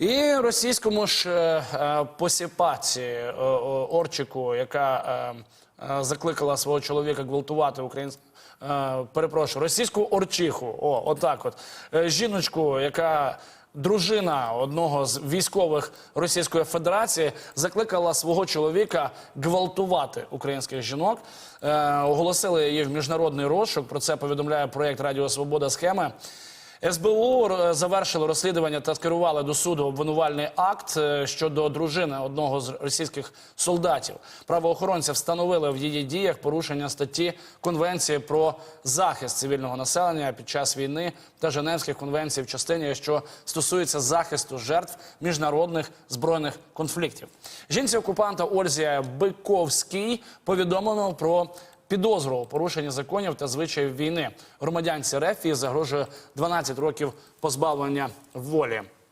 І російському ж е, е, посіпаці е, Орчику, яка закликала свого чоловіка гвалтувати українську. Перепрошую, російську орчиху. О, отак от. Жіночку, яка дружина одного з військових Російської Федерації, закликала свого чоловіка гвалтувати українських жінок. Оголосили її в міжнародний розшук. Про це повідомляє проєкт Радіо Свобода схеми. СБУ р- завершило розслідування та скерували до суду обвинувальний акт е, щодо дружини одного з російських солдатів. Правоохоронці встановили в її діях порушення статті Конвенції про захист цивільного населення під час війни та Женевських конвенцій в частині, що стосується захисту жертв міжнародних збройних конфліктів. Жінці окупанта Ользі Биковській повідомлено про підозру у порушенні законів та звичаїв війни. Громадянці РФ загрожує 12 років позбавлення волі.